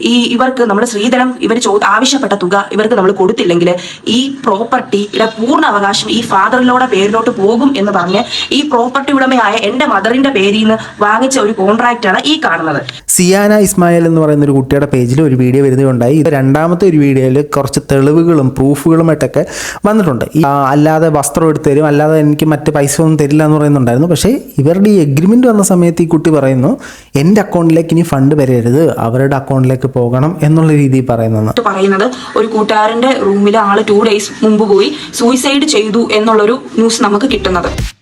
ഈ ഇവർക്ക് നമ്മുടെ ശ്രീധരം ഇവർ ചോ ആവശ്യപ്പെട്ട തുക ഇവർക്ക് നമ്മൾ കൊടുത്തില്ലെങ്കിൽ ഈ പ്രോപ്പർട്ടിയുടെ പൂർണ അവകാശം ഈ ഫാദറിലോടെ പേരിലോട്ട് പോകും എന്ന് പറഞ്ഞ് ഈ പ്രോപ്പർട്ടി ഉടമയായ എന്റെ മദറിന്റെ പേരിൽ നിന്ന് വാങ്ങിച്ച ഒരു കോൺട്രാക്റ്റാണ് ഈ കാണുന്നത്. സിയാന ഇസ്മായിൽ എന്ന് പറയുന്ന ഒരു കുട്ടിയുടെ പേജിൽ ഒരു വീഡിയോ വരുന്നുണ്ടായി. ഇത് രണ്ടാമത്തെ ഒരു വീഡിയോയിൽ കുറച്ച് തെളിവുകളും പ്രൂഫുകളും പ്രൂഫുകളുമായിട്ടൊക്കെ വന്നിട്ടുണ്ട്. ഈ, അല്ലാതെ വസ്ത്രം എടുത്ത് തരും അല്ലാതെ എനിക്ക് മറ്റ് പൈസ ഒന്നും തരില്ല എന്ന് പറയുന്നുണ്ടായിരുന്നു. പക്ഷേ ഇവരുടെ ഈ എഗ്രിമെന്റ് വന്ന സമയത്ത് ഈ കുട്ടി പറയുന്നു എന്റെ അക്കൗണ്ടിലേക്ക് ഇനി ഫണ്ട് വരരുത്. അവരുടെ അക്കൗണ്ടിലേക്ക് പോകണം എന്നുള്ള രീതി പറയുന്നത്. പറയുന്നത് ഒരു കൂട്ടുകാരന്റെ റൂമിൽ ആൾ ടു ഡേയ്സ് മുമ്പ് പോയി സൂയിസൈഡ് ചെയ്തു എന്നുള്ളൊരു ന്യൂസ് നമുക്ക് കിട്ടുന്നത്.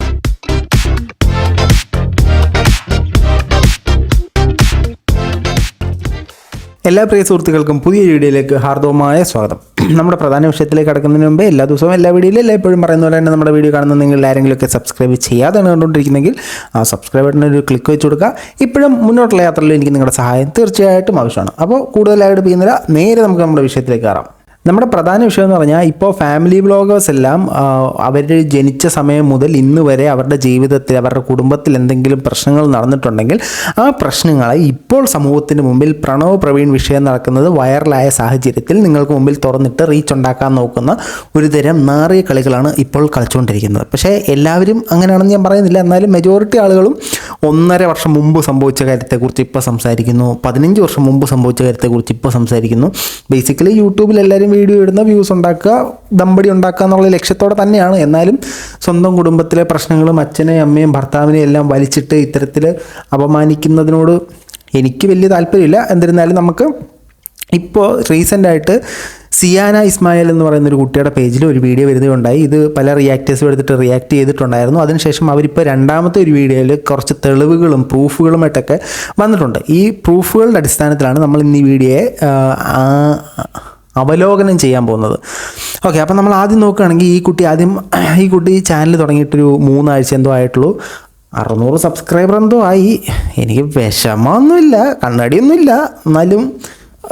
എല്ലാ പ്രിയ സുഹൃത്തുക്കൾക്കും പുതിയ വീഡിയോയിലേക്ക് ഹാർദവമായ സ്വാഗതം. നമ്മുടെ പ്രധാന വിഷയത്തിലേക്ക് കടക്കുന്നതിന് മുമ്പേ എല്ലാ ദിവസവും എല്ലാ വീഡിയോയിലും എല്ലാ എപ്പോഴും പറയുന്ന പോലെ തന്നെ നമ്മുടെ വീഡിയോ കാണുന്ന നിങ്ങൾ ആരെങ്കിലുമൊക്കെ സബ്സ്ക്രൈബ് ചെയ്യാതെയാണ് കണ്ടുകൊണ്ടിരിക്കുന്നെങ്കിൽ ആ സബ്സ്ക്രൈബ് ബട്ടണിൽ ഒരു ക്ലിക്ക് വെച്ച് കൊടുക്കുക. ഇപ്പോഴും മുന്നോട്ടുള്ള യാത്രയിൽ എനിക്ക് നിങ്ങളുടെ സഹായം തീർച്ചയായിട്ടും ആവശ്യമാണ്. അപ്പോൾ കൂടുതലായിട്ട് പിന്നില്ല നേരെ നമുക്ക് നമ്മുടെ വിഷയത്തിലേക്ക് കയറാം. നമ്മുടെ പ്രധാന വിഷയം എന്ന് പറഞ്ഞാൽ ഇപ്പോൾ ഫാമിലി ബ്ലോഗേഴ്സ് എല്ലാം അവർ ജനിച്ച സമയം മുതൽ ഇന്ന് വരെ അവരുടെ ജീവിതത്തിൽ അവരുടെ കുടുംബത്തിൽ എന്തെങ്കിലും പ്രശ്നങ്ങൾ നടന്നിട്ടുണ്ടെങ്കിൽ ആ പ്രശ്നങ്ങളെ ഇപ്പോൾ സമൂഹത്തിന് മുമ്പിൽ പ്രണവ് പ്രവീൺ വിഷയം നടക്കുന്നത് വൈറലായ സാഹചര്യത്തിൽ നിങ്ങൾക്ക് മുമ്പിൽ തുറന്നിട്ട് റീച്ച് ഉണ്ടാക്കാൻ നോക്കുന്ന ഒരു തരം നാറിയ കളികളാണ് ഇപ്പോൾ കളിച്ചുകൊണ്ടിരിക്കുന്നത്. പക്ഷേ എല്ലാവരും അങ്ങനെയാണെന്ന് ഞാൻ പറയുന്നില്ല. എന്നാലും മെജോറിറ്റി ആളുകളും ഒന്നര വർഷം മുമ്പ് സംഭവിച്ച കാര്യത്തെക്കുറിച്ച് ഇപ്പോൾ സംസാരിക്കുന്നു. പതിനഞ്ച് വർഷം മുമ്പ് സംഭവിച്ച കാര്യത്തെക്കുറിച്ച് ഇപ്പോൾ സംസാരിക്കുന്നു. ബേസിക്കലി യൂട്യൂബിൽ എല്ലാവരും വീഡിയോ ഇടുന്ന വ്യൂസ് ഉണ്ടാക്കുക ദമ്പടി ഉണ്ടാക്കുക എന്നുള്ള ലക്ഷ്യത്തോടെ തന്നെയാണ്. എന്നാലും സ്വന്തം കുടുംബത്തിലെ പ്രശ്നങ്ങളും അച്ഛനെയും അമ്മയും ഭർത്താവിനെയും എല്ലാം വലിച്ചിട്ട് ഇത്തരത്തിൽ അപമാനിക്കുന്നതിനോട് എനിക്ക് വലിയ താല്പര്യമില്ല. എന്നിരുന്നാലും നമുക്ക് ഇപ്പോൾ റീസെന്റായിട്ട് സിയാന ഇസ്മായിൽ എന്ന് പറയുന്ന ഒരു കുട്ടിയുടെ പേജിൽ ഒരു വീഡിയോ വരുന്നുണ്ടായി. ഇത് പല റിയാക്റ്റേഴ്സും എടുത്തിട്ട് റിയാക്ട് ചെയ്തിട്ടുണ്ടായിരുന്നു. അതിനുശേഷം അവരിപ്പോൾ രണ്ടാമത്തെ ഒരു വീഡിയോയിൽ കുറച്ച് തെളിവുകളും പ്രൂഫുകളുമായിട്ടൊക്കെ വന്നിട്ടുണ്ട്. ഈ പ്രൂഫുകളുടെ അടിസ്ഥാനത്തിലാണ് നമ്മൾ ഇന്ന് ഈ വീഡിയോയെ അവലോകനം ചെയ്യാൻ പോകുന്നത്. ഓക്കെ അപ്പം നമ്മൾ ആദ്യം നോക്കുകയാണെങ്കിൽ ഈ കുട്ടി ആദ്യം ഈ കുട്ടി ചാനൽ തുടങ്ങിയിട്ടൊരു മൂന്നാഴ്ച എന്തോ ആയിട്ടുള്ളൂ. അറുന്നൂറ് സബ്സ്ക്രൈബർ എന്തോ ആയി. എനിക്ക് വിഷമമൊന്നുമില്ല കണ്ണടിയൊന്നുമില്ല. എന്നാലും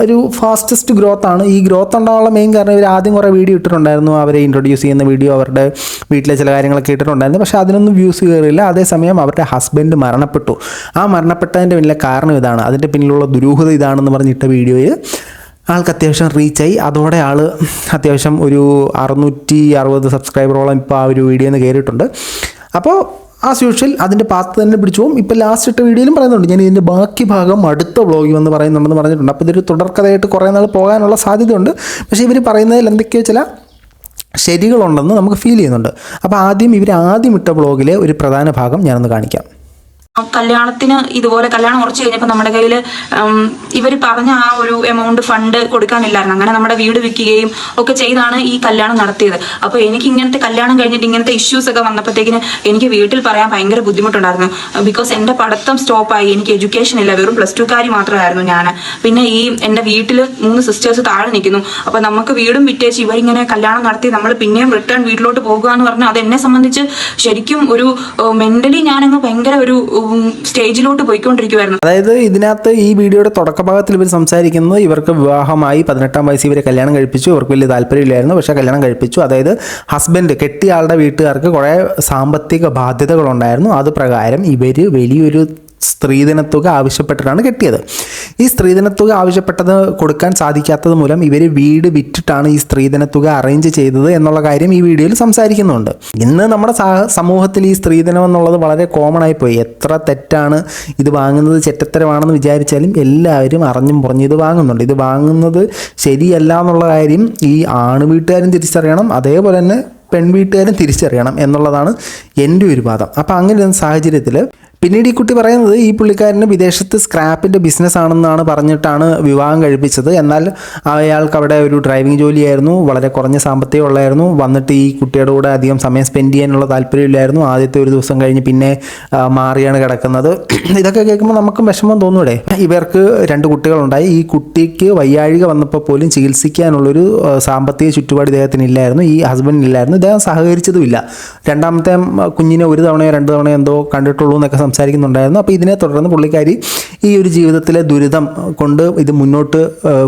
ഒരു ഫാസ്റ്റസ്റ്റ് ഗ്രോത്ത് ആണ്. ഈ ഗ്രോത്ത് ഉണ്ടാകാനുള്ള മെയിൻ കാരണം ഇവർ ആദ്യം കുറേ വീഡിയോ ഇട്ടിട്ടുണ്ടായിരുന്നു. അവരെ ഇൻട്രൊഡ്യൂസ് ചെയ്യുന്ന വീഡിയോ അവരുടെ വീട്ടിലെ ചില കാര്യങ്ങളൊക്കെ ഇട്ടിട്ടുണ്ടായിരുന്നു. പക്ഷേ അതിനൊന്നും വ്യൂസ് കയറിയില്ല. അതേസമയം അവരുടെ ഹസ്ബൻഡ് മരണപ്പെട്ടു. ആ മരണപ്പെട്ടതിന്റെ പിന്നിലെ കാരണം ഇതാണ്. അതിന്റെ പിന്നിലുള്ള ദുരൂഹത ഇതാണെന്ന് പറഞ്ഞിട്ട വീഡിയോയിൽ ആൾക്ക് അത്യാവശ്യം റീച്ചായി അതോടെ ആൾ അത്യാവശ്യം ഒരു അറുന്നൂറ്റി അറുപത് സബ്സ്ക്രൈബറോളം ഇപ്പോൾ ആ ഒരു വീഡിയോയിൽ നിന്ന് കയറിയിട്ടുണ്ട് അപ്പോൾ ആസ് യൂഷ്വൽ അതിന്റെ പാത്ത് തന്നെ പിടിച്ചു പോകും. ഇപ്പോൾ ലാസ്റ്റ് ഇട്ട വീഡിയോയിലും പറയുന്നുണ്ട്. ഞാൻ ഇതിന്റെ ബാക്കി ഭാഗം അടുത്ത വ്ളോഗിൽ വന്ന് പറയുന്നുണ്ടെന്ന് പറഞ്ഞിട്ടുണ്ട്. അപ്പോൾ ഇതൊരു തുടർക്കഥയായിട്ട് കുറേ നാൾ പോകാനുള്ള സാധ്യതയുണ്ട്. പക്ഷേ ഇവർ പറയുന്നതിൽ എന്തൊക്കെയോ ചില ശരികളുണ്ടെന്ന് നമുക്ക് ഫീൽ ചെയ്യുന്നുണ്ട്. അപ്പോൾ ആദ്യം ഇവർ ആദ്യം ഇട്ട വ്ളോഗിലെ ഒരു പ്രധാന ഭാഗം ഞാനൊന്ന് കാണിക്കാം. കല്യാണത്തിന് ഇതുപോലെ കല്യാണം ഉറച്ചു കഴിഞ്ഞപ്പോൾ നമ്മുടെ കയ്യിൽ ഇവർ പറഞ്ഞ ആ ഒരു എമൗണ്ട് ഫണ്ട് കൊടുക്കാനില്ലായിരുന്നു. അങ്ങനെ നമ്മുടെ വീട് വിൽക്കുകയും ഒക്കെ ചെയ്താണ് ഈ കല്യാണം നടത്തിയത്. അപ്പോൾ എനിക്ക് ഇങ്ങനത്തെ കല്യാണം കഴിഞ്ഞിട്ട് ഇങ്ങനത്തെ ഇഷ്യൂസ് ഒക്കെ വന്നപ്പോഴത്തേക്കിന് എനിക്ക് വീട്ടിൽ പറയാൻ ഭയങ്കര ബുദ്ധിമുട്ടുണ്ടായിരുന്നു. ബിക്കോസ് എന്റെ പഠിത്തം സ്റ്റോപ്പായി എനിക്ക് എഡ്യൂക്കേഷൻ ഇല്ല. വെറും പ്ലസ് ടു കാരി മാത്രമായിരുന്നു ഞാൻ പിന്നെ ഈ എന്റെ വീട്ടിൽ മൂന്ന് സിസ്റ്റേഴ്സ് താഴെ നിൽക്കുന്നു. അപ്പോൾ നമുക്ക് വീടും വിറ്റേച്ച് ഇവരിങ്ങനെ കല്യാണം നടത്തി നമ്മൾ പിന്നെയും റിട്ടേൺ വീട്ടിലോട്ട് പോകുക എന്ന് പറഞ്ഞാൽ അത് എന്നെ സംബന്ധിച്ച് ശരിക്കും ഒരു മെന്റലി ഞാനങ്ങ് ഭയങ്കര ഒരു സ്റ്റേജിലോട്ട് പോയിക്കൊണ്ടിരിക്കുവായിരുന്നു. അതായത് ഇതിനകത്ത് ഈ വീഡിയോയുടെ തുടക്കഭാഗത്തിൽ ഇവർ സംസാരിക്കുന്നത് ഇവർക്ക് വിവാഹമായി പതിനെട്ടാം വയസ്സിൽ ഇവരെ കല്യാണം കഴിപ്പിച്ചു. ഇവർക്ക് വലിയ താല്പര്യമില്ലായിരുന്നു. പക്ഷേ കല്യാണം കഴിപ്പിച്ചു. അതായത് ഹസ്ബൻഡ് കെട്ടിയ ആളുടെ വീട്ടുകാർക്ക് കുറേ സാമ്പത്തിക ബാധ്യതകളുണ്ടായിരുന്നു. അത് പ്രകാരം ഇവർ വലിയൊരു സ്ത്രീധനത്തുക ആവശ്യപ്പെട്ടിട്ടാണ് കെട്ടിയത്. ഈ സ്ത്രീധനത്തുക ആവശ്യപ്പെട്ടത് കൊടുക്കാൻ സാധിക്കാത്തത് മൂലം ഇവർ വീട് വിറ്റിട്ടാണ് ഈ സ്ത്രീധനത്തുക അറേഞ്ച് ചെയ്തത് എന്നുള്ള കാര്യം ഈ വീഡിയോയിൽ സംസാരിക്കുന്നുണ്ട്. ഇന്ന് നമ്മുടെ സമൂഹത്തിൽ ഈ സ്ത്രീധനം എന്നുള്ളത് വളരെ കോമൺ ആയി പോയി എത്ര തെറ്റാണ് ഇത് വാങ്ങുന്നത് ചെറ്റത്തരമാണെന്ന് വിചാരിച്ചാലും എല്ലാവരും അറിഞ്ഞും പുറഞ്ഞും ഇത് വാങ്ങുന്നുണ്ട്. ഇത് വാങ്ങുന്നത് ശരിയല്ല എന്നുള്ള കാര്യം ഈ ആണ് വീട്ടുകാരും തിരിച്ചറിയണം അതേപോലെ തന്നെ പെൺവീട്ടുകാരും തിരിച്ചറിയണം എന്നുള്ളതാണ് എന്റെ ഒരു വാദം. അപ്പോൾ അങ്ങനെ ഒരു സാഹചര്യത്തിൽ പിന്നീട് ഈ കുട്ടി പറയുന്നത് ഈ പുള്ളിക്കാരന് വിദേശത്ത് സ്ക്രാപ്പിന്റെ ബിസിനസ് ആണെന്നാണ് പറഞ്ഞിട്ടാണ് വിവാഹം കഴിപ്പിച്ചത്. എന്നാൽ അയാൾക്ക് അവിടെ ഒരു ഡ്രൈവിംഗ് ജോലിയായിരുന്നു. വളരെ കുറഞ്ഞ സാമ്പത്തികം ഉള്ളായിരുന്നു വന്നിട്ട് ഈ കുട്ടിയുടെ കൂടെ അധികം സമയം സ്പെൻഡ് ചെയ്യാനുള്ള താല്പര്യമില്ലായിരുന്നു. ആദ്യത്തെ ഒരു ദിവസം കഴിഞ്ഞ് പിന്നെ മാറിയാണ് കിടക്കുന്നത്. ഇതൊക്കെ കേൾക്കുമ്പോൾ നമുക്കും വിഷമം തോന്നൂടെ? ഇവർക്ക് രണ്ട് കുട്ടികളുണ്ടായി. ഈ കുട്ടിക്ക് വയ്യാഴിക വന്നപ്പോൾ പോലും ചികിത്സിക്കാനുള്ളൊരു സാമ്പത്തിക ചുറ്റുപാട് ഇദ്ദേഹത്തിന് ഇല്ലായിരുന്നു ഈ ഹസ്ബൻഡിനില്ലായിരുന്നു ഇദ്ദേഹം സഹകരിച്ചതുമില്ല. രണ്ടാമത്തെ കുഞ്ഞിനെ ഒരു തവണയോ രണ്ട് തവണയോ എന്തോ കണ്ടിട്ടുള്ളൂ എന്നൊക്കെ സംസാരിക്കുന്നുണ്ടായിരുന്നു. അപ്പോൾ ഇതിനെ തുടർന്ന് പുള്ളിക്കാരി ഈ ഒരു ജീവിതത്തിലെ ദുരിതം കൊണ്ട് ഇത് മുന്നോട്ട്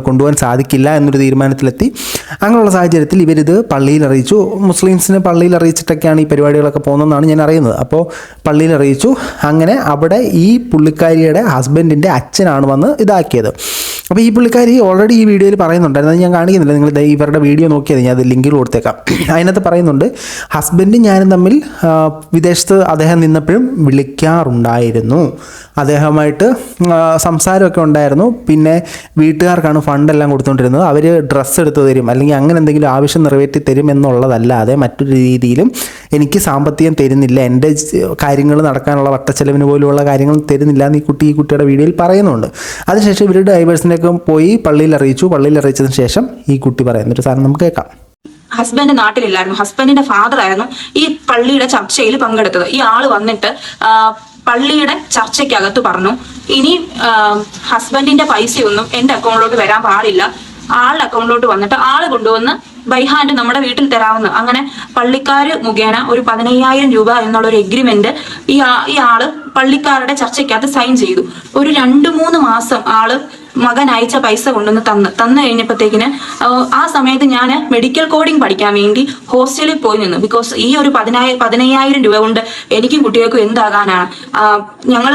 കൊണ്ടുപോകാൻ സാധിക്കില്ല എന്നൊരു തീരുമാനത്തിലെത്തി. അങ്ങനെയുള്ള സാഹചര്യത്തിൽ ഇവരിത് പള്ളിയിൽ അറിയിച്ചു. മുസ്ലിംസിനെ പള്ളിയിൽ അറിയിച്ചിട്ടൊക്കെയാണ് ഈ പരിപാടികളൊക്കെ പോകുന്നതെന്നാണ് ഞാൻ അറിയുന്നത്. അപ്പോൾ പള്ളിയിൽ അറിയിച്ചു. അങ്ങനെ അവിടെ ഈ പുള്ളിക്കാരിയുടെ ഹസ്ബൻഡിന്റെ അച്ഛനാണ് വന്ന് ഇതാക്കിയത്. അപ്പോൾ ഈ പുള്ളിക്കാരി ഓൾറെഡി ഈ വീഡിയോയിൽ പറയുന്നുണ്ടായിരുന്നു. അത് ഞാൻ കാണിക്കുന്നില്ല. നിങ്ങൾ ഇവരുടെ വീഡിയോ നോക്കിയത് ഞാൻ അത് ലിങ്കിൽ കൊടുത്തേക്കാം. അതിനകത്ത് പറയുന്നുണ്ട് ഹസ്ബൻഡും ഞാനും തമ്മിൽ വിദേശത്ത് അദ്ദേഹം നിന്നപ്പോഴും വിളിക്കാറുണ്ടായിരുന്നു. അദ്ദേഹമായിട്ട് സംസാരമൊക്കെ ഉണ്ടായിരുന്നു. പിന്നെ വീട്ടുകാർക്കാണ് ഫണ്ടെല്ലാം കൊടുത്തുകൊണ്ടിരുന്നത് അവർ ഡ്രസ്സ് എടുത്ത് തരും. അല്ലെങ്കിൽ അങ്ങനെ എന്തെങ്കിലും ആവശ്യം നിറവേറ്റി തരും എന്നുള്ളതല്ലാതെ മറ്റൊരു രീതിയിലും എനിക്ക് സാമ്പത്തികം തരുന്നില്ല. എന്റെ കാര്യങ്ങൾ നടക്കാനുള്ള വട്ടച്ചെലവിന് പോലുള്ള കാര്യങ്ങൾ തരുന്നില്ല എന്ന് ഈ കുട്ടി ഈ കുട്ടിയുടെ വീഡിയോയിൽ പറയുന്നുണ്ട്. അതിനുശേഷം ഇവരുടെ ഡൈവേഴ്സിനൊക്കെ പോയി പള്ളിയിൽ അറിയിച്ചു. പള്ളിയിൽ അറിയിച്ചതിന് ശേഷം ഈ കുട്ടി പറയുന്നൊരു സാധനം നമുക്ക് കേൾക്കാം. ഹസ്ബൻഡ് നാട്ടിലില്ലായിരുന്നു. ഹസ്ബൻഡിന്റെ ഫാദർ ആയിരുന്നു ഈ പള്ളിയുടെ ചർച്ചയിൽ പങ്കെടുത്തത്. ഈ ആൾ വന്നിട്ട് പള്ളിയുടെ ചർച്ചയ്ക്കകത്ത് പറഞ്ഞു ഇനി ഹസ്ബൻഡിന്റെ പൈസയൊന്നും എന്റെ അക്കൗണ്ടിലോട്ട് വരാൻ പാടില്ല. ആളുടെ അക്കൗണ്ടിലോട്ട് വന്നിട്ട് ആൾ കൊണ്ടുവന്ന് ബൈ ഹാൻഡ് നമ്മുടെ വീട്ടിൽ തരാവുന്ന അങ്ങനെ പള്ളിക്കാര് മുഖേന ഒരു പതിനയ്യായിരം രൂപ എന്നുള്ള ഒരു എഗ്രിമെന്റ് ഈ ഈ ആൾ പള്ളിക്കാരുടെ ചർച്ചയ്ക്കകത്ത് സൈൻ ചെയ്തു. ഒരു രണ്ട് മൂന്ന് മാസം ആൾ മകൻ അയച്ച പൈസ കൊണ്ടുവന്ന് തന്ന് തന്നു കഴിഞ്ഞപ്പോഴത്തേക്കിന് ആ സമയത്ത് ഞാൻ മെഡിക്കൽ കോഡിംഗ് പഠിക്കാൻ വേണ്ടി ഹോസ്റ്റലിൽ പോയി നിന്നു. ബിക്കോസ് ഈ ഒരു പതിനായിരം പതിനയ്യായിരം രൂപ കൊണ്ട് എനിക്കും കുട്ടികൾക്കും എന്താകാനാണ്. ഞങ്ങൾ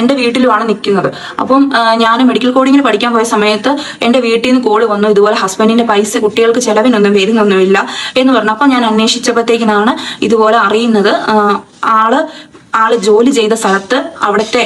എന്റെ വീട്ടിലുമാണ് നിൽക്കുന്നത്. അപ്പം ഞാൻ മെഡിക്കൽ കോഡിങ്ങിന് പഠിക്കാൻ പോയ സമയത്ത് എന്റെ വീട്ടിൽ നിന്ന് കോൾ വന്നു. ഇതുപോലെ ഹസ്ബൻഡിന്റെ പൈസ കുട്ടികൾക്ക് ചെലവിനൊന്നും വരുന്നൊന്നുമില്ല എന്ന് പറഞ്ഞു. അപ്പം ഞാൻ അന്വേഷിച്ചപ്പോഴത്തേക്കിനാണ് ഇതുപോലെ അറിയുന്നത്. ആൾ ആൾ ജോലി ചെയ്ത സ്ഥലത്ത് അവിടുത്തെ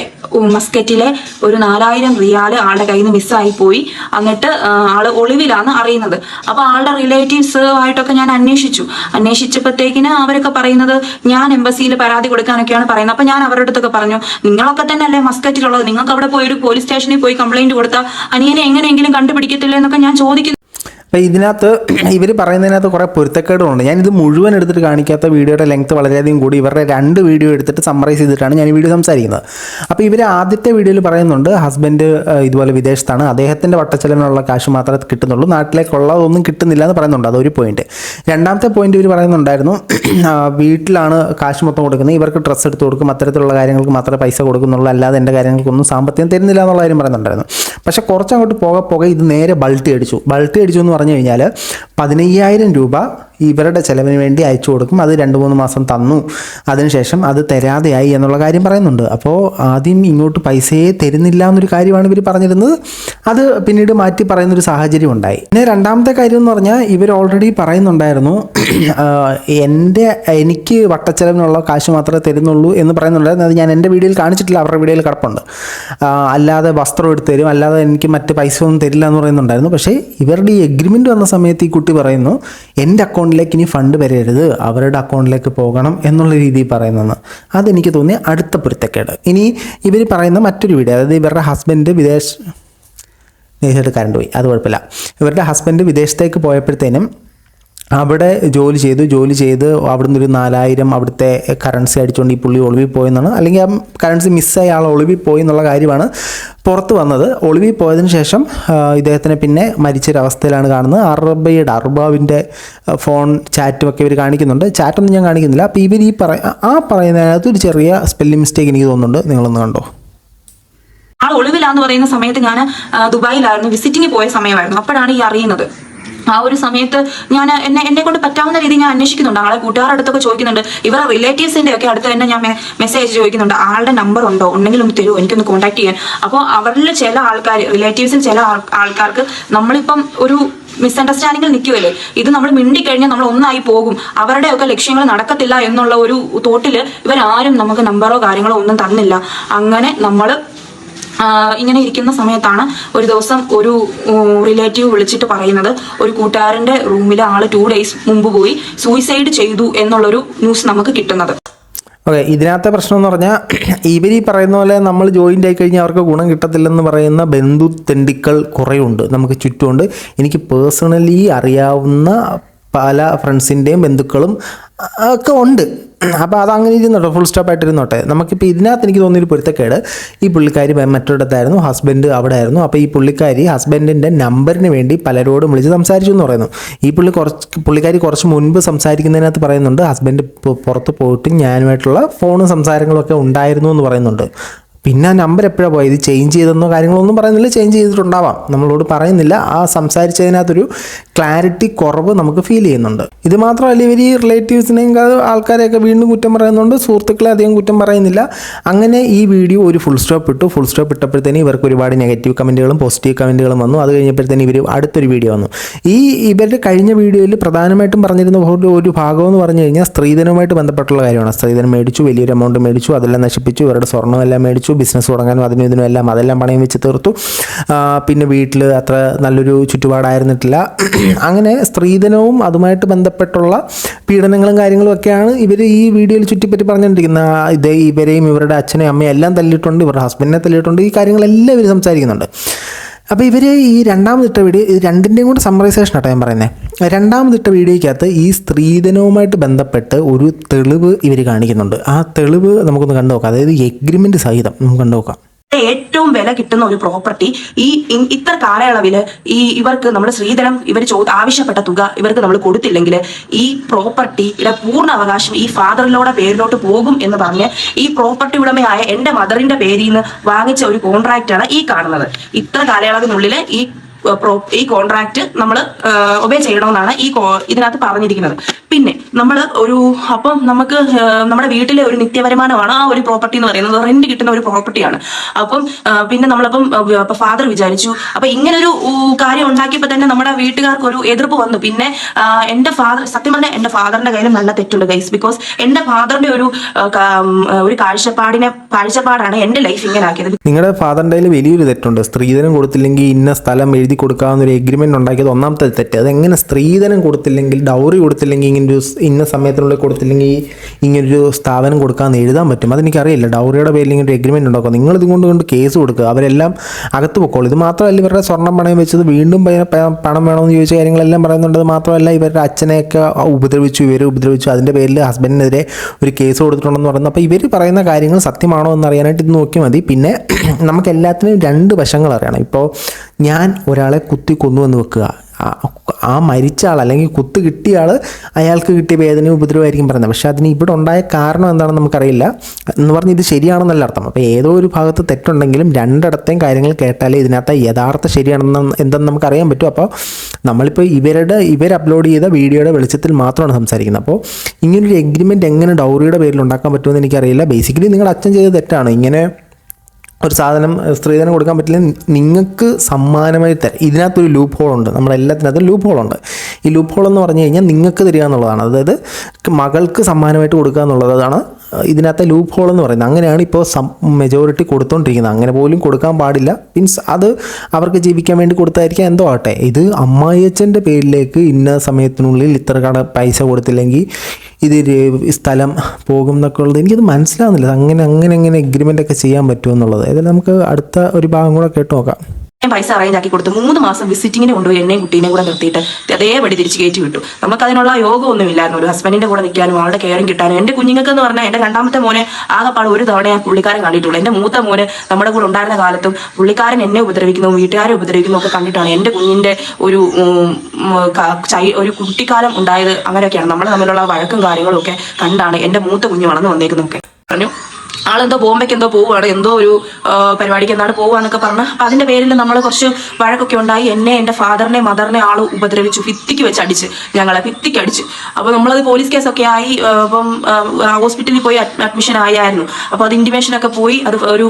മസ്കറ്റിലെ ഒരു നാലായിരം റിയാൽ ആളുടെ കയ്യിൽ നിന്ന് മിസ്സായി പോയി. എന്നിട്ട് ആൾ ഒളിവിലാണ് അറിയുന്നത്. അപ്പൊ ആളുടെ റിലേറ്റീവ്സ് ആയിട്ടൊക്കെ ഞാൻ അന്വേഷിച്ചു. അന്വേഷിച്ചപ്പോഴത്തേക്കിന് അവരൊക്കെ പറയുന്നത് ഞാൻ എംബസിയിൽ പരാതി കൊടുക്കാനൊക്കെയാണ് പറയുന്നത്. അപ്പൊ ഞാൻ അവരുടെ അടുത്തൊക്കെ പറഞ്ഞു നിങ്ങളൊക്കെ തന്നെ അല്ലേ മസ്കറ്റിലുള്ളത്? നിങ്ങൾക്ക് അവിടെ പോയി ഒരു പോലീസ് സ്റ്റേഷനിൽ പോയി കംപ്ലൈന്റ് കൊടുത്താൽ അനിയനെ എങ്ങനെയെങ്കിലും കണ്ടുപിടിക്കത്തില്ല എന്നൊക്കെ ഞാൻ ചോദിക്കുന്നു. അപ്പോൾ ഇതിനകത്ത് ഇവർ പറയുന്നതിനകത്ത് കുറേ പൊരുത്തക്കേടുകളുണ്ട്. ഞാനിത് മുഴുവൻ എടുത്തിട്ട് കാണിക്കാത്ത വീഡിയോയുടെ ലെങ്ത് വളരെയധികം കൂടി ഇവരുടെ രണ്ട് വീഡിയോ എടുത്തിട്ട് സമ്മറൈസ് ചെയ്തിട്ടാണ് ഞാൻ ഈ വീഡിയോ സംസാരിക്കുന്നത്. അപ്പോൾ ഇവർ ആദ്യത്തെ വീഡിയോയിൽ പറയുന്നുണ്ട് ഹസ്ബൻഡ് ഇതുപോലെ വിദേശത്താണ്. അദ്ദേഹത്തിന്റെ വട്ടച്ചെലവിനുള്ള കാശ് മാത്രമേ കിട്ടുന്നുള്ളൂ. നാട്ടിലേക്കുള്ളതൊന്നും കിട്ടുന്നില്ല എന്ന് പറയുന്നുണ്ട്. അതൊരു പോയിന്റ് രണ്ടാമത്തെ പോയിന്റ് ഇവർ പറയുന്നുണ്ടായിരുന്നു വീട്ടിലാണ് കാശ് മൊത്തം കൊടുക്കുന്നത്. ഇവർക്ക് ഡ്രസ്സ് എടുത്ത് കൊടുക്കും. അത്തരത്തിലുള്ള കാര്യങ്ങൾക്ക് മാത്രമേ പൈസ കൊടുക്കുന്നുള്ളൂ. അല്ലാതെ എന്റെ കാര്യങ്ങൾക്കൊന്നും സാമ്പത്തികം തരുന്നില്ല എന്നുള്ള കാര്യം പറയുന്നുണ്ടായിരുന്നു. പക്ഷേ കുറച്ചങ്ങോട്ട് പോകെ പോകെ ഇത് നേരെ ബൾട്ടി അടിച്ചു. ബൾട്ടി അടിച്ചു എന്ന് പറഞ്ഞു കഴിഞ്ഞാൽ പതിനയ്യായിരം രൂപ ഇവരുടെ ചെലവിന് വേണ്ടി അയച്ചു കൊടുക്കും. അത് രണ്ട് മൂന്ന് മാസം തന്നു. അതിനുശേഷം അത് തരാതെയായി എന്നുള്ള കാര്യം പറയുന്നുണ്ട്. അപ്പോൾ ആദ്യം ഇങ്ങോട്ട് പൈസയെ തരുന്നില്ല എന്നൊരു കാര്യമാണ് ഇവർ പറഞ്ഞിരുന്നത്. അത് പിന്നീട് മാറ്റി പറയുന്നൊരു സാഹചര്യം ഉണ്ടായി. പിന്നെ രണ്ടാമത്തെ കാര്യം എന്ന് പറഞ്ഞാൽ ഇവർ ഓൾറെഡി പറയുന്നുണ്ടായിരുന്നു എന്റെ എനിക്ക് വട്ടച്ചെലവിനുള്ള കാശ് മാത്രമേ തരുന്നുള്ളൂ എന്ന് പറയുന്നുണ്ടായിരുന്നു. അത് ഞാൻ എന്റെ വീഡിയോയിൽ കാണിച്ചിട്ടില്ല അവരുടെ വീഡിയോയിൽ കിടപ്പുണ്ട്. അല്ലാതെ വസ്ത്രം എടുത്ത് തരും അല്ലാതെ എനിക്ക് മറ്റ് പൈസ ഒന്നും തരില്ല എന്ന് പറയുന്നുണ്ടായിരുന്നു. പക്ഷേ ഇവരുടെ ഈ എഗ്രിമെന്റ് വന്ന സമയത്ത് ഈ കുട്ടി പറയുന്നു എന്റെ അക്കൗണ്ടിലേക്ക് ഇനി ഫണ്ട് വരരുത്. അവരുടെ അക്കൗണ്ടിലേക്ക് പോകണം എന്നുള്ള രീതിയിൽ പറയുന്നത് അതെനിക്ക് തോന്നി അടുത്ത പൊരുത്തക്കേട്. ഇനി ഇവർ പറയുന്ന മറ്റൊരു വീഡിയോ അതായത് ഇവരുടെ ഹസ്ബൻഡ് വിദേശ നേരിട്ട് കറണ്ട് പോയി. അത് കുഴപ്പമില്ല. ഇവരുടെ ഹസ്ബൻഡ് വിദേശത്തേക്ക് പോയപ്പോഴത്തേനും അവിടെ ജോലി ചെയ്തു ജോലി ചെയ്ത് അവിടെ നിന്നൊരു നാലായിരം അവിടുത്തെ കറൻസി അടിച്ചുകൊണ്ട് ഈ പുള്ളി ഒളിവിൽ പോയെന്നാണ്. അല്ലെങ്കിൽ ആ കറൻസി മിസ്സായി ആൾ ഒളിവിൽ പോയി എന്നുള്ള കാര്യമാണ് പുറത്ത് വന്നത്. ഒളിവിൽ പോയതിന് ശേഷം ഇദ്ദേഹത്തിനെ പിന്നെ മരിച്ചൊരവസ്ഥയിലാണ് കാണുന്നത്. അർബയുടെ അർബാവിന്റെ ഫോൺ ചാറ്റും ഒക്കെ ഇവർ കാണിക്കുന്നുണ്ട്. ചാറ്റൊന്നും ഞാൻ കാണിക്കുന്നില്ല. അപ്പോൾ ഇവർ ഈ പറ ആ പറയുന്നതിനകത്ത് ഒരു ചെറിയ സ്പെല്ലിംഗ് മിസ്റ്റേക്ക് എനിക്ക് തോന്നുന്നുണ്ട്. നിങ്ങളൊന്ന് കണ്ടോ? ആ ഒളിവിലാന്ന് പറയുന്ന സമയത്ത് ഞാൻ ദുബായിലായിരുന്നു. വിസിറ്റിംഗ് പോയ സമയമായിരുന്നു. അപ്പോഴാണ് ഈ അറിയുന്നത്. ആ ഒരു സമയത്ത് ഞാൻ എന്നെ എന്നെ കൊണ്ട് പറ്റാവുന്ന രീതിയിൽ ഞാൻ അന്വേഷിക്കുന്നുണ്ട്. ആളെ കൂട്ടുകാരുടെ അടുത്തൊക്കെ ചോദിക്കുന്നുണ്ട്. ഇവരെ റിലേറ്റീവ്സിന്റെ ഒക്കെ അടുത്ത് തന്നെ ഞാൻ മെസ്സേജ് ചോദിക്കുന്നുണ്ട്. ആളുടെ നമ്പർ ഉണ്ടോ? ഉണ്ടെങ്കിലും ഒന്ന് തരുമോ എനിക്കൊന്ന് കോൺടാക്ട് ചെയ്യാൻ. അപ്പോൾ അവരിൽ ചില ആൾക്കാർ റിലേറ്റീവ്സിൽ ചില ആൾക്കാർക്ക് നമ്മളിപ്പം ഒരു മിസ്അണ്ടർസ്റ്റാൻഡിങ്ങിൽ നിൽക്കുമല്ലേ ഇത് നമ്മൾ മിണ്ടിക്കഴിഞ്ഞാൽ നമ്മൾ ഒന്നായി പോകും. അവരുടെയൊക്കെ ലക്ഷ്യങ്ങൾ നടക്കത്തില്ല എന്നുള്ള ഒരു തോട്ടിൽ ഇവരാരും നമുക്ക് നമ്പറോ കാര്യങ്ങളോ ഒന്നും തന്നില്ല. അങ്ങനെ നമ്മൾ ഇങ്ങനെ ഇരിക്കുന്ന സമയത്താണ് ഒരു ദിവസം ഒരു റിലേറ്റീവ് വിളിച്ചിട്ട് പറയുന്നത്. ഒരു കൂട്ടുകാരന്റെ റൂമിൽ ആൾ ടു ഡേയ്സ് മുമ്പ് പോയി സൂയിസൈഡ് ചെയ്തു എന്നുള്ളൊരു ന്യൂസ് നമുക്ക് കിട്ടുന്നത്. ഓക്കെ ഇതിനകത്തെ പ്രശ്നം എന്ന് പറഞ്ഞാൽ ഇവർ ഈ പറയുന്ന പോലെ നമ്മൾ ജോയിന്റ് ആയി കഴിഞ്ഞാൽ അവർക്ക് ഗുണം കിട്ടത്തില്ലെന്ന് പറയുന്ന ബന്ധു തെണ്ടിക്കൾ ഉണ്ട് നമുക്ക് ചുറ്റുമുണ്ട്. എനിക്ക് പേഴ്സണലി അറിയാവുന്ന പല ഫ്രണ്ട്സിന്റെയും ബന്ധുക്കളും ഒക്കെ ഉണ്ട്. അപ്പോൾ അത് അങ്ങനെ ഇരുന്നോട്ടെ ഫുൾ സ്റ്റോപ്പ് ആയിട്ട് ഇരുന്നോട്ടെ. നമുക്കിപ്പോൾ ഇതിനകത്ത് എനിക്ക് തോന്നിയൊരു പൊരുത്തക്കേട് ഈ പുള്ളിക്കാരി മറ്റൊരിടത്തായിരുന്നു ഹസ്ബൻഡ് അവിടെ ആയിരുന്നു അപ്പോൾ ഈ പുള്ളിക്കാരി ഹസ്ബൻഡിന്റെ നമ്പറിന് വേണ്ടി പലരോടും വിളിച്ച് സംസാരിച്ചു എന്ന് പറയുന്നു. ഈ പുള്ളി കുറച്ച് പുള്ളിക്കാരി കുറച്ച് മുൻപ് സംസാരിക്കുന്നതിനകത്ത് പറയുന്നുണ്ട് ഹസ്ബൻഡ് പുറത്ത് പോയിട്ട് ഞാനുമായിട്ടുള്ള ഫോണും സംസാരങ്ങളൊക്കെ ഉണ്ടായിരുന്നു എന്ന് പറയുന്നുണ്ട്. പിന്നെ ആ നമ്പർ എപ്പോഴാണ് പോയത്? ചേഞ്ച് ചെയ്തെന്നോ കാര്യങ്ങളൊന്നും പറയുന്നില്ല. ചേഞ്ച് ചെയ്തിട്ടുണ്ടാവാം. നമ്മളോട് പറയുന്നില്ല. ആ സംസാരിച്ചതിനകത്തൊരു ക്ലാരിറ്റി കുറവ് നമുക്ക് ഫീൽ ചെയ്യുന്നുണ്ട്. ഇത് മാത്രമല്ല ഇവർ ഈ റിലേറ്റീവ്സിനെയും ആൾക്കാരെയൊക്കെ വീണ്ടും കുറ്റം പറയുന്നുണ്ട്. സുഹൃത്തുക്കളെ അധികം കുറ്റം പറയുന്നില്ല. അങ്ങനെ ഈ വീഡിയോ ഒരു ഫുൾ സ്റ്റോപ്പ് ഇട്ടു. ഫുൾ സ്റ്റോപ്പ് ഇട്ടപ്പോഴത്തേന് ഇവർക്ക് ഒരുപാട് നെഗറ്റീവ് കമന്റുകളും പോസിറ്റീവ് കമന്റുകളും വന്നു. അത് കഴിഞ്ഞപ്പോഴത്തേന് ഇവർ അടുത്തൊരു വീഡിയോ വന്നു. ഈ ഇവരുടെ കഴിഞ്ഞ വീഡിയോയിൽ പ്രധാനമായിട്ടും പറഞ്ഞിരുന്ന ഒരു ഭാഗം എന്ന് പറഞ്ഞു കഴിഞ്ഞാൽ സ്ത്രീധനവുമായിട്ട് ബന്ധപ്പെട്ടുള്ള കാര്യമാണ്. സ്ത്രീധനം മേടിച്ചു വലിയൊരു എമൗണ്ട് മേടിച്ചു അതെല്ലാം നശിപ്പിച്ചു ഇവരുടെ സ്വർണമെല്ലാം മേടിച്ചു ബിസിനസ് തുടങ്ങാനും അതിനും ഇതിനും എല്ലാം അതെല്ലാം പണയം വെച്ച് തീർത്തു. പിന്നെ വീട്ടിൽ അത്ര നല്ലൊരു ചുറ്റുപാടായിരുന്നിട്ടില്ല. അങ്ങനെ സ്ത്രീധനവും അതുമായിട്ട് ബന്ധപ്പെട്ടുള്ള പീഡനങ്ങളും കാര്യങ്ങളും ഒക്കെയാണ് ഇവർ ഈ വീഡിയോയിൽ ചുറ്റിപ്പറ്റി പറഞ്ഞുകൊണ്ടിരിക്കുന്നത് ആ, ഇത് ഇവരെയും ഇവരുടെ അച്ഛനെയും അമ്മയും എല്ലാം തല്ലിയിട്ടുണ്ട് ഇവരുടെ ഹസ്ബൻഡിനെ തല്ലിയിട്ടുണ്ട് ഈ കാര്യങ്ങളെല്ലാം ഇവർ സംസാരിക്കുന്നുണ്ട്. അപ്പോൾ ഇവർ ഈ രണ്ടാമതിട്ട വീഡിയോ ഇത് രണ്ടിന്റെയും കൂടെ സമ്മറൈസേഷൻ ആട്ടോ ഞാൻ പറയുന്നത് രണ്ടാമതിട്ട വീഡിയോയ്ക്കകത്ത് ഈ സ്ത്രീധനവുമായിട്ട് ബന്ധപ്പെട്ട് ഒരു തെളിവ് ഇവർ കാണിക്കുന്നുണ്ട്. ആ തെളിവ് നമുക്കൊന്ന് കണ്ടു നോക്കാം അതായത് എഗ്രിമെന്റ് സഹിതം നമുക്ക് കണ്ടു നോക്കാം ഏറ്റവും വില കിട്ടുന്ന ഒരു പ്രോപ്പർട്ടി ഈ ഇത്ര കാലയളവിൽ ഈ ഇവർക്ക് നമ്മൾ ശ്രീധരം ഇവർ ആവശ്യപ്പെട്ട തുക ഇവർക്ക് നമ്മൾ കൊടുത്തില്ലെങ്കിൽ ഈ പ്രോപ്പർട്ടിയുടെ പൂർണ അവകാശം ഈ ഫാദറിലൂടെ പേരിലോട്ട് പോകും എന്ന് പറഞ്ഞ് ഈ പ്രോപ്പർട്ടി ഉടമയായ എന്റെ മദറിന്റെ പേരിൽ നിന്ന് വാങ്ങിച്ച ഒരു കോൺട്രാക്റ്റാണ് ഈ കാണുന്നത്. ഇത്ര കാലയളവിനുള്ളിൽ ഈ ഈ കോൺട്രാക്ട് നമ്മൾ ഒബേ ചെയ്യണമെന്നാണ് ഈ ഇതിനകത്ത് പറഞ്ഞിരിക്കുന്നത്. പിന്നെ നമ്മൾ ഒരു അപ്പം നമുക്ക് നമ്മുടെ വീട്ടിലെ ഒരു നിത്യവരുമാനമാണ് ആ ഒരു പ്രോപ്പർട്ടി എന്ന് പറയുന്നത്. റെന്റ് കിട്ടുന്ന ഒരു പ്രോപ്പർട്ടിയാണ് അപ്പം പിന്നെ നമ്മളപ്പം ഫാദർ വിചാരിച്ചു. അപ്പൊ ഇങ്ങനൊരു കാര്യം ഉണ്ടാക്കിയപ്പോ തന്നെ നമ്മുടെ വീട്ടുകാർക്ക് ഒരു എതിർപ്പ് വന്നു. പിന്നെ എന്റെ ഫാദർ സത്യം പറഞ്ഞാൽ എന്റെ ഫാദറിന്റെ കയ്യിലും നല്ല തെറ്റുണ്ട് ഗൈസ് ബിക്കോസ് എന്റെ ഫാദറിന്റെ ഒരു ഒരു കാഴ്ചപ്പാടിനെ കാഴ്ചപ്പാടാണ് എന്റെ ലൈഫ് ഇങ്ങനെ ആക്കിയത് നിങ്ങളുടെ ഫാദറിന്റെ കയ്യിൽ വലിയൊരു തെറ്റുണ്ട്. സ്ത്രീധനം കൊടുത്തില്ലെങ്കിൽ ഇന്ന സ്ഥലം എഴുതി കൊടുക്കാവുന്ന ഒരു എഗ്രിമെന്റ് ഉണ്ടാക്കിയത് ഒന്നാമത്തെ തെറ്റ്. അതെങ്ങനെ സ്ത്രീധനം കൊടുത്തില്ലെങ്കിൽ ഡൗറി കൊടുത്തില്ലെങ്കിൽ ഇങ്ങനെ ഒരു ഇന്ന സമയത്തിനുള്ളിൽ കൊടുത്തില്ലെങ്കിൽ ഇങ്ങനൊരു സ്ഥാപനം കൊടുക്കാൻ എഴുതാൻ പറ്റും. അതെനിക്കറിയില്ല. ഡൗറിയുടെ പേരിൽ ഇങ്ങനെ ഒരു എഗ്രിമെന്റ് ഉണ്ടാക്കുക നിങ്ങൾ ഇതുകൊണ്ട് കൊണ്ട് കേസ് കൊടുക്കുക. അവരെല്ലാം അകത്ത് പൊക്കോളൂ. ഇത് മാത്രമല്ല ഇവരുടെ സ്വർണം പണയം വെച്ചത് വീണ്ടും പണം വേണമെന്ന് ചോദിച്ച കാര്യങ്ങളെല്ലാം പറയുന്നുണ്ട്. മാത്രമല്ല ഇവരുടെ അച്ഛനെയൊക്കെ ഉപദ്രവിച്ചു ഇവരെ ഉപദ്രവിച്ചു. അതിന്റെ പേരിൽ ഹസ്ബൻഡിനെതിരെ ഒരു കേസ് കൊടുത്തിട്ടുണ്ടെന്ന് പറയുന്നത് അപ്പോൾ ഇവർ പറയുന്ന കാര്യങ്ങൾ സത്യമാണോ എന്ന് അറിയാനായിട്ട് ഇത് നോക്കിയാൽ മതി. പിന്നെ നമുക്ക് എല്ലാത്തിനും രണ്ട് വശങ്ങൾ അറിയണം. ഇപ്പോൾ ഞാൻ ഒരാളെ കുത്തി കൊന്നു എന്ന് വെക്കുക. ആ- മരിച്ച ആൾ അല്ലെങ്കിൽ കുത്ത് കിട്ടിയ ആൾ അയാൾക്ക് കിട്ടിയ വേദനയും ഉപദ്രവമായിരിക്കും പറയുന്നത്. പക്ഷേ അതിന് ഇവിടെ ഉണ്ടായ കാരണം എന്താണെന്ന് നമുക്കറിയില്ല. എന്ന് പറഞ്ഞ് ഇത് ശരിയാണെന്നല്ല അർത്ഥം. അപ്പോൾ ഏതോ ഒരു ഭാഗത്ത് തെറ്റുണ്ടെങ്കിലും രണ്ടിടത്തെയും കാര്യങ്ങൾ കേട്ടാലേ ഇതിനകത്ത് യഥാർത്ഥ ശരിയാണെന്ന് എന്തെന്ന് നമുക്കറിയാൻ പറ്റും. അപ്പോൾ നമ്മളിപ്പോൾ ഇവരുടെ ഇവർ അപ്ലോഡ് ചെയ്ത വീഡിയോയുടെ വെളിച്ചത്തിൽ മാത്രമാണ് സംസാരിക്കുന്നത്. അപ്പോൾ ഇങ്ങനൊരു എഗ്രിമെന്റ് എങ്ങനെ ഡൗറിയുടെ പേരിൽ ഉണ്ടാക്കാൻ പറ്റുമെന്ന് എനിക്കറിയില്ല. ബേസിക്കലി നിങ്ങളുടെ അച്ഛൻ ചെയ്ത തെറ്റാണ്. ഇങ്ങനെ ഒരു സാധനം സ്ത്രീധനം കൊടുക്കാൻ പറ്റില്ല. നിങ്ങൾക്ക് സമ്മാനമായി തരാം ഇതിനകത്തൊരു ലൂപ്പ് ഹോളുണ്ട് എല്ലാത്തിനകത്തും ലൂപ്പ് ഹോളുണ്ട് ഈ ലൂപ്പ് ഹോൾ എന്ന് പറഞ്ഞു കഴിഞ്ഞാൽ നിങ്ങൾക്ക് തരിക എന്നുള്ളതാണ്. അതായത് മകൾക്ക് സമ്മാനമായിട്ട് കൊടുക്കുക എന്നുള്ളതാണ് ഇതിനകത്തെ ലൂപ്പ് ഹോൾ എന്ന് പറയുന്നത്. അങ്ങനെയാണ് ഇപ്പോൾ മെജോറിറ്റി കൊടുത്തുകൊണ്ടിരിക്കുന്നത് അങ്ങനെ പോലും കൊടുക്കാൻ പാടില്ല. മീൻസ് അത് അവർക്ക് ജീവിക്കാൻ വേണ്ടി കൊടുത്തായിരിക്കാം എന്തോ ആട്ടെ ഇത് അമ്മായിയച്ഛന്റെ പേരിലേക്ക് ഇന്ന സമയത്തിനുള്ളിൽ ഇത്ര കട പൈസ കൊടുത്തില്ലെങ്കിൽ ഇത് സ്ഥലം പോകും എന്നൊക്കെ ഉള്ളത് എനിക്കത് മനസ്സിലാവുന്നില്ല. അങ്ങനെ അങ്ങനെ എങ്ങനെ എഗ്രിമെന്റ് ഒക്കെ ചെയ്യാൻ പറ്റുമെന്നുള്ളത് ഏതായാലും നമുക്ക് അടുത്ത ഒരു ഭാഗം കൂടെ കേട്ട് നോക്കാം. ഞാൻ പൈസ അറേഞ്ച് ആക്കി കൊടുത്തു മൂന്ന് മാസം വിസിറ്റിങ്ങിന് കൊണ്ടുപോയി എന്നെയും കുട്ടീനെയും കൂടെ നിർത്തിയിട്ട് അതേപടി തിരിച്ച് കയറ്റി വിട്ടു. നമുക്ക് അതിനുള്ള യോഗമൊന്നും ഇല്ലായിരുന്നു ഒരു ഹസ്ബൻഡിന്റെ കൂടെ നിൽക്കാനും അവളുടെ കെയറും കിട്ടാനും. എന്റെ കുഞ്ഞുങ്ങൾക്ക് എന്ന് പറഞ്ഞാൽ എന്റെ രണ്ടാമത്തെ മോനെ ആകെപ്പാട് ഒരു തവണ ഞാൻ പുള്ളിക്കാരൻ കണ്ടിട്ടുള്ളൂ. എന്റെ മൂത്ത മോനെ നമ്മുടെ കൂടെ ഉണ്ടായിരുന്ന കാലത്തും പുള്ളിക്കാരൻ എന്നെ ഉപദ്രവിക്കുന്നു വീട്ടുകാരെ ഉപദ്രവിക്കുന്നു ഒക്കെ കണ്ടിട്ടാണ് എന്റെ കുഞ്ഞിന്റെ ഒരു ഒരു കുട്ടിക്കാലം ഉണ്ടായത് അങ്ങനെയൊക്കെയാണ് നമ്മൾ തമ്മിലുള്ള വഴക്കും കാര്യങ്ങളും ഒക്കെ കണ്ടാണ് എന്റെ മൂത്ത കുഞ്ഞ് വളർന്നു വന്നേക്കുന്നൊക്കെ പറഞ്ഞു. ആളെന്തോ ബോംബെക്ക് എന്തോ പോവുകയാണ് എന്തോ ഒരു പരിപാടിക്ക് എന്താണ് പോവുകയെന്നൊക്കെ പറഞ്ഞ്. അപ്പൊ അതിന്റെ പേരിൽ നമ്മൾ കുറച്ച് വഴക്കൊക്കെ ഉണ്ടായി. എന്നെ എന്റെ ഫാദറിനെ മദറിനെ ആൾ ഉപദ്രവിച്ചു. ഭിത്തിക്ക് വെച്ച് അടിച്ച് ഞങ്ങളെ ഭിത്തിക്ക് അടിച്ച് അപ്പൊ നമ്മളത് പോലീസ് കേസൊക്കെ ആയി അപ്പം ഹോസ്പിറ്റലിൽ പോയി അഡ്മിഷൻ ആയായിരുന്നു. അപ്പോൾ അത് ഇന്റിമേഷൻ ഒക്കെ പോയി അത് ഒരു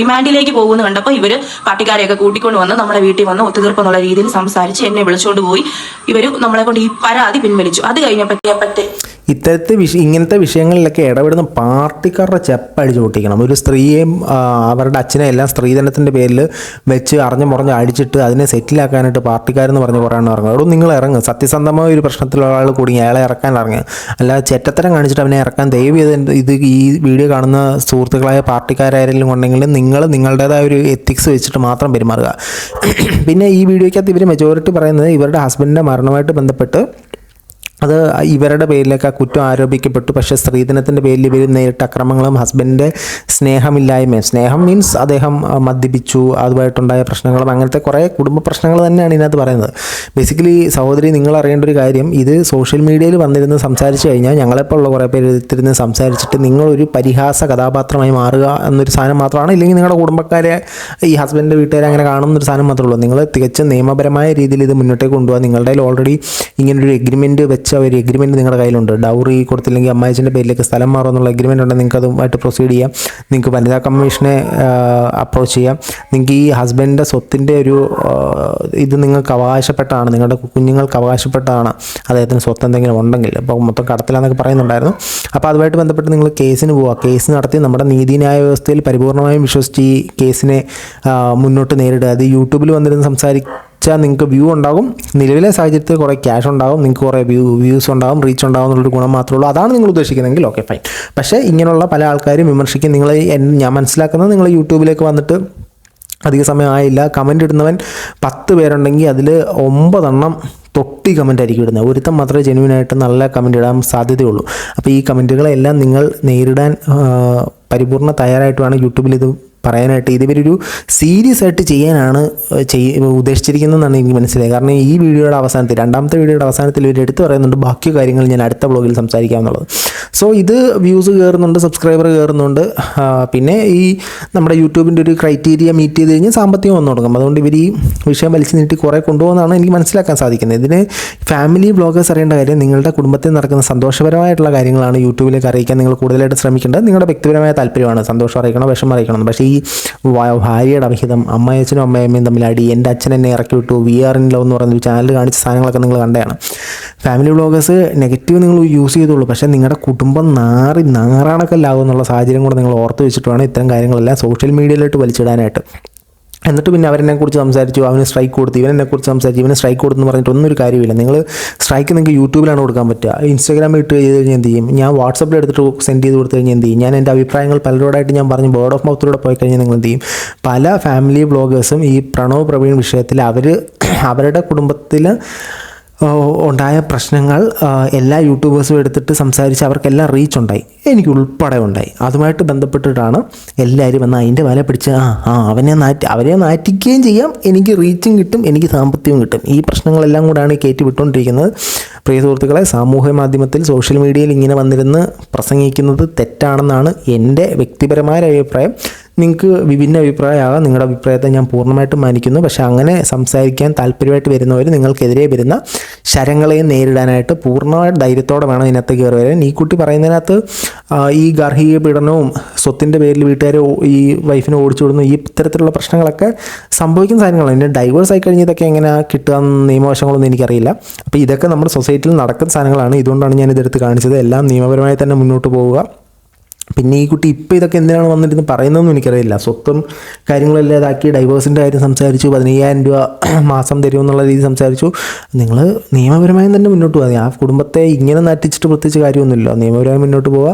റിമാൻഡിലേക്ക് പോകുമെന്ന് കണ്ടപ്പോൾ ഇവർ പാർട്ടിക്കാരെയൊക്കെ കൂട്ടിക്കൊണ്ട് വന്ന് നമ്മുടെ വീട്ടിൽ വന്ന് ഒത്തുതീർപ്പ് എന്നുള്ള രീതിയിൽ സംസാരിച്ച് എന്നെ വിളിച്ചുകൊണ്ട് പോയി. ഇവർ നമ്മളെ കൊണ്ട് ഈ പരാതി പിൻവലിച്ചു. അത് കഴിഞ്ഞപ്പറ്റേ ഇത്തരത്തിൽ വിഷ ഇങ്ങനത്തെ വിഷയങ്ങളിലൊക്കെ ഇടപെടുന്ന പാർട്ടിക്കാരുടെ ചെപ്പടിച്ച് പൊട്ടിക്കണം. ഒരു സ്ത്രീയെയും അവരുടെ അച്ഛനെ എല്ലാം സ്ത്രീധനത്തിന്റെ പേരിൽ വെച്ച് അറിഞ്ഞു മുറഞ്ഞ് അടിച്ചിട്ട് അതിനെ സെറ്റിലാക്കാനായിട്ട് പാർട്ടിക്കാരെന്ന് പറഞ്ഞ് കുറേണ്ണം ഇറങ്ങും അവിടെ നിങ്ങൾ ഇറങ്ങും. സത്യസന്ധമായ ഒരു പ്രശ്നത്തിലുള്ള ആൾ കൂടി അയാളെ ഇറക്കാൻ ഇറങ്ങുക അല്ലാതെ ചെറ്റത്തരം കാണിച്ചിട്ട് അവനെ ഇറക്കാൻ ചെയ്ത് ഇത് ഈ വീഡിയോ കാണുന്ന സുഹൃത്തുക്കളായ പാർട്ടിക്കാരായാലും ഉണ്ടെങ്കിൽ നിങ്ങൾ നിങ്ങളുടേതായ ഒരു എത്തിക്സ് വെച്ചിട്ട് മാത്രം പെരുമാറുക. പിന്നെ ഈ വീഡിയോയ്ക്കകത്ത് ഇവർ മെജോറിറ്റി പറയുന്നത് ഇവരുടെ ഹസ്ബൻഡിന്റെ മരണവുമായിട്ട് ബന്ധപ്പെട്ട് അത് ഇവരുടെ പേരിലൊക്കെ കുറ്റം ആരോപിക്കപ്പെട്ടു. പക്ഷേ സ്ത്രീധനത്തിന്റെ പേരിൽ ഇവർ നേരിട്ട അക്രമങ്ങളും ഹസ്ബൻഡിന്റെ സ്നേഹമില്ലായ്മയും സ്നേഹം മീൻസ് അദ്ദേഹം മദ്യപിച്ചു അതുമായിട്ടുണ്ടായ പ്രശ്നങ്ങളും അങ്ങനത്തെ കുറേ കുടുംബ പ്രശ്നങ്ങൾ തന്നെയാണ് ഇതിനകത്ത് പറയുന്നത്. ബേസിക്കലി സഹോദരി നിങ്ങൾ അറിയേണ്ട ഒരു കാര്യം ഇത് സോഷ്യൽ മീഡിയയിൽ വന്നിരുന്ന് സംസാരിച്ചു കഴിഞ്ഞാൽ ഞങ്ങളെപ്പോലുള്ള കുറേ പേര് എടുത്തിരുന്ന് സംസാരിച്ചിട്ട് നിങ്ങളൊരു പരിഹാസ കഥാപാത്രമായി മാറുക എന്നൊരു സാധനം മാത്രമാണ്. ഇല്ലെങ്കിൽ നിങ്ങളുടെ കുടുംബക്കാരെ ഈ ഹസ്ബൻഡിന്റെ വീട്ടുകാരെ അങ്ങനെ കാണുന്ന ഒരു സാധനം മാത്രമേ ഉള്ളൂ. നിങ്ങൾ തികച്ചും നിയമപരമായ രീതിയിൽ ഇത് മുന്നോട്ടേക്ക് കൊണ്ടുപോകാൻ നിങ്ങളുടെ ഓൾറെഡി ഇങ്ങനൊരു എഗ്രിമെന്റ് വെച്ച ഒരു എഗ്രിമെന്റ് നിങ്ങളുടെ കയ്യിലുണ്ട്. ഡൗറി കൊടുത്തില്ലെങ്കിൽ അമ്മായിച്ചന്റെ പേരിലേക്ക് സ്ഥലം മാറും എന്നുള്ള എഗ്രിമെന്റ് ഉണ്ടെങ്കിൽ നിങ്ങൾക്ക് അതുമായിട്ട് പ്രൊസീഡ് ചെയ്യാം. നിങ്ങൾക്ക് വനിതാ കമ്മീഷനെ അപ്രോച്ച് ചെയ്യാം. നിങ്ങൾക്ക് ഈ ഹസ്ബൻഡിന്റെ സ്വത്തിന്റെ ഒരു ഇത് നിങ്ങൾക്ക് അവകാശപ്പെട്ടാണ് നിങ്ങളുടെ കുഞ്ഞുങ്ങൾക്ക് അവകാശപ്പെട്ടാണ് അദ്ദേഹത്തിന് സ്വത്ത് എന്തെങ്കിലും ഉണ്ടെങ്കിൽ. അപ്പോൾ മൊത്തം കടത്തിലാന്നൊക്കെ പറയുന്നുണ്ടായിരുന്നു. അപ്പോൾ അതുമായിട്ട് ബന്ധപ്പെട്ട് നിങ്ങൾ കേസിന് പോവുക കേസ് നടത്തി നമ്മുടെ നീതിന്യായ വ്യവസ്ഥയിൽ പരിപൂർണമായും വിശ്വസിച്ച് ഈ കേസിനെ മുന്നോട്ട് നേരിടുക. അത് യൂട്യൂബിൽ വന്നിരുന്ന് സംസാരിച്ചാൽ നിങ്ങൾക്ക് വ്യൂ ഉണ്ടാകും. നിലവിലെ സാഹചര്യത്തിൽ കുറേ ക്യാഷ് ഉണ്ടാകും. നിങ്ങൾക്ക് കുറേ വ്യൂ വ്യൂസ് ഉണ്ടാകും. റീച്ച് ഉണ്ടാകും എന്നുള്ളൊരു ഗുണം മാത്രമേ ഉള്ളൂ അതാണ് നിങ്ങൾ ഉദ്ദേശിക്കുന്നതെങ്കിൽ ഓക്കെ ഫൈൻ പക്ഷേ ഇങ്ങനെയുള്ള പല ആൾക്കാരും വിമർശിക്കും. നിങ്ങൾ ഞാൻ മനസ്സിലാക്കുന്നത് നിങ്ങൾ യൂട്യൂബിലേക്ക് വന്നിട്ട് അധിക സമയം ആയില്ല കമന്റ് ഇടുന്നവൻ പത്ത് പേരുണ്ടെങ്കിൽ അതിൽ ഒമ്പതെണ്ണം തൊട്ടി കമന്റ് ആയിരിക്കും ഇടുന്നത്. ഒരുത്തം മാത്രമേ ജെനുവിനായിട്ട് നല്ല കമന്റ് ഇടാൻ സാധ്യതയുള്ളൂ. അപ്പോൾ ഈ കമന്റുകളെല്ലാം നിങ്ങൾ നേരിടാൻ പരിപൂർണ തയ്യാറായിട്ട് വേണം യൂട്യൂബിൽ ഇത് പറയാനായിട്ട് ഇതിവരൊരു സീരിയസ് ആയിട്ട് ചെയ്യാനാണ് ഉദ്ദേശിച്ചിരിക്കുന്നതെന്നാണ് എനിക്ക് മനസ്സിലായത്. കാരണം ഈ വീഡിയോയുടെ അവസാനത്തിൽ രണ്ടാമത്തെ വീഡിയോയുടെ അവസാനത്തിൽ ഇവർ എടുത്തു പറയുന്നുണ്ട് ബാക്കി കാര്യങ്ങൾ ഞാൻ അടുത്ത ബ്ലോഗിൽ സംസാരിക്കാം എന്നുള്ളത് സോ ഇത് വ്യൂസ് കയറുന്നുണ്ട് സബ്സ്ക്രൈബർ കയറുന്നുണ്ട്. പിന്നെ ഈ നമ്മുടെ യൂട്യൂബിന്റെ ഒരു ക്രൈറ്റീരിയ മീറ്റ് ചെയ്ത് കഴിഞ്ഞാൽ സാമ്പത്തികം വന്നു തുടങ്ങും. അതുകൊണ്ട് ഇവർ ഈ വിഷയം വലിച്ചു നീട്ടി കുറേ കൊണ്ടുപോകുന്നതാണ് എനിക്ക് മനസ്സിലാക്കാൻ സാധിക്കുന്നത്. ഇതിന് ഫാമിലി ബ്ലോഗേഴ്സ് അറിയേണ്ട കാര്യം നിങ്ങളുടെ കുടുംബത്തിൽ നടക്കുന്ന സന്തോഷപരമായിട്ടുള്ള കാര്യങ്ങളാണ് യൂട്യൂബിലേക്ക് അറിയിക്കാൻ നിങ്ങൾ കൂടുതലായിട്ട് ശ്രമിക്കേണ്ടത്. നിങ്ങളുടെ വ്യക്തിപരമായ താല്പര്യമാണ് സന്തോഷം അറിയിക്കണം വിഷമം അറിയിക്കണം. പക്ഷേ ഈ ഭാര്യയുടെ അഭിഹിതം അമ്മയച്ചനും അമ്മയമ്മയും തമ്മിൽ അടി എന്റെ അച്ഛൻ എന്നെ ഇറക്കി വിട്ടു വി ആർ ഇൻ ലവ് എന്ന് പറയുന്ന ചാനൽ കാണിച്ച സാധനങ്ങളൊക്കെ നിങ്ങൾ കണ്ടതാണ്. ഫാമിലി വ്ളോഗേഴ്സ് നെഗറ്റീവ് നിങ്ങൾ യൂസ് ചെയ്തോളൂ പക്ഷേ നിങ്ങളുടെ കുടുംബം നാറി നാറാണക്കല്ലാവും എന്നുള്ള സാഹചര്യം കൂടെ നിങ്ങൾ ഓർത്ത് വെച്ചിട്ട് വേണം ഇത്തരം കാര്യങ്ങളെല്ലാം സോഷ്യൽ മീഡിയയിലോട്ട് വലിച്ചിടാനായിട്ട്. എന്നിട്ട് പിന്നെ അവരെന്നെ കുറിച്ച് സംസാരിച്ചു അവന് സ്ട്രൈക്ക് കൊടുത്തു ഇവനെന്നെ കുറിച്ച് സംസാരിച്ചു ഇവന് സ്ട്രൈക്ക് കൊടുത്തെന്ന് പറഞ്ഞിട്ട് ഒന്നും ഒരു കാര്യമില്ല നിങ്ങൾ സ്ട്രൈക്ക് നിങ്ങൾക്ക് യൂട്യൂബിലാണ് കൊടുക്കാൻ പറ്റുക. ഇൻസ്റ്റാഗ്രാമിൽ ഇട്ട് ചെയ്ത് കഴിഞ്ഞാൽ എന്ത് ചെയ്യും? ഞാൻ വാട്സപ്പിൽ എടുത്തിട്ട് സെൻഡ് ചെയ്ത് കൊടുത്തു കഴിഞ്ഞാൽ എന്ത് ചെയ്യും? ഞാൻ എന്റെ അഭിപ്രായങ്ങൾ പലരോടായിട്ട് ഞാൻ പറഞ്ഞു ബോർഡ് ഓഫ് മൗത്തിലൂടെ പോയി കഴിഞ്ഞാൽ നിങ്ങൾ എന്ത് ചെയ്യും? പല ഫാമിലി ബ്ലോഗേഴ്സും ഈ പ്രണവ് പ്രവീൺ വിഷയത്തിൽ അവർ അവരുടെ കുടുംബത്തിൽ ഉണ്ടായ പ്രശ്നങ്ങൾ എല്ലാ യൂട്യൂബേഴ്സും എടുത്തിട്ട് സംസാരിച്ച് അവർക്കെല്ലാം റീച്ച് ഉണ്ടായി എനിക്ക് ഉൾപ്പെടെ ഉണ്ടായി. അതുമായിട്ട് ബന്ധപ്പെട്ടിട്ടാണ് എല്ലാവരും വന്ന് അതിന്റെ വില പിടിച്ച് ആ ആ അവനെ നാറ്റി അവരെ നാറ്റിക്കുകയും ചെയ്യാം. എനിക്ക് റീച്ചും കിട്ടും എനിക്ക് സാമ്പത്തികവും കിട്ടും. ഈ പ്രശ്നങ്ങളെല്ലാം കൂടാണ് ഈ കയറ്റി വിട്ടുകൊണ്ടിരിക്കുന്നത് പ്രിയ സുഹൃത്തുക്കളെ സാമൂഹ്യ മാധ്യമത്തിൽ സോഷ്യൽ മീഡിയയിൽ ഇങ്ങനെ വന്നിരുന്ന് പ്രസംഗിക്കുന്നത് തെറ്റാണെന്നാണ് എന്റെ വ്യക്തിപരമായ അഭിപ്രായം. നിങ്ങൾക്ക് വിഭിന്ന അഭിപ്രായമാകാം. നിങ്ങളുടെ അഭിപ്രായത്തെ ഞാൻ പൂർണമായിട്ടും മാനിക്കുന്നു. പക്ഷേ അങ്ങനെ സംസാരിക്കാൻ താല്പര്യമായിട്ട് വരുന്നവർ നിങ്ങൾക്കെതിരെ വരുന്ന ശരങ്ങളെയും നേരിടാനായിട്ട് പൂർണമായിട്ട് ധൈര്യത്തോടെ വേണം ഇതിനകത്ത് കയറി വരാൻ. ഈ കുട്ടി പറയുന്നതിനകത്ത് ഈ ഗാർഹിക പീഡനവും സ്വത്തിന്റെ പേരിൽ വീട്ടുകാരെ ഈ വൈഫിനെ ഓടിച്ചു വിടുന്നു ഈ ഇത്തരത്തിലുള്ള പ്രശ്നങ്ങളൊക്കെ സംഭവിക്കുന്ന സാധനങ്ങളാണ്. പിന്നെ ഡൈവേഴ്സ് ആയി കഴിഞ്ഞ് ഇതൊക്കെ എങ്ങനെ കിട്ടുക നിയമവശങ്ങളൊന്നും എനിക്കറിയില്ല. അപ്പോൾ ഇതൊക്കെ നമ്മുടെ സൊസൈറ്റിയിൽ നടക്കുന്ന സാധനങ്ങളാണ്. ഇതുകൊണ്ടാണ് ഞാൻ ഇതെടുത്ത് കാണിച്ചത്. എല്ലാം നിയമപരമായി തന്നെ മുന്നോട്ട് പോവുക. പിന്നെ ഈ കുട്ടി ഇപ്പോൾ ഇതൊക്കെ എന്തിനാണ് വന്നിരുന്ന് പറയുന്നതെന്നും എനിക്കറിയില്ല. സ്വത്തും കാര്യങ്ങളെല്ലാം ഇതാക്കി ഡൈവേഴ്സിന്റെ കാര്യം സംസാരിച്ചു പതിനയ്യായിരം രൂപ മാസം തരുമെന്നുള്ള രീതി സംസാരിച്ചു. നിങ്ങൾ നിയമപരമായും തന്നെ മുന്നോട്ട് പോകാം. ആ കുടുംബത്തെ ഇങ്ങനെ നട്ടിച്ചിട്ട് പ്രത്യേകിച്ച് കാര്യമൊന്നുമില്ല. നിയമപരമായി മുന്നോട്ട് പോവുക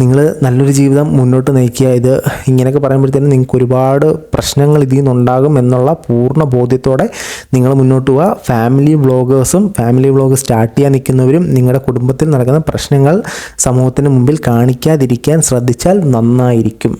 നിങ്ങൾ നല്ലൊരു ജീവിതം മുന്നോട്ട് നയിക്കുക. ഇത് ഇങ്ങനെയൊക്കെ പറയുമ്പോഴത്തേനും നിങ്ങൾക്ക് ഒരുപാട് പ്രശ്നങ്ങൾ ഇതിൽ നിന്നുണ്ടാകും എന്നുള്ള പൂർണ ബോധ്യത്തോടെ നിങ്ങൾ മുന്നോട്ട് പോവുക. ഫാമിലി വ്ളോഗേഴ്സും ഫാമിലി വ്ളോഗ് സ്റ്റാർട്ട് ചെയ്യാൻ നിൽക്കുന്നവരും നിങ്ങളുടെ കുടുംബത്തിൽ നടക്കുന്ന പ്രശ്നങ്ങൾ സമൂഹത്തിന് മുമ്പിൽ കാണിക്കാതിരിക്കാൻ ശ്രദ്ധിച്ചാൽ നന്നായിരിക്കും.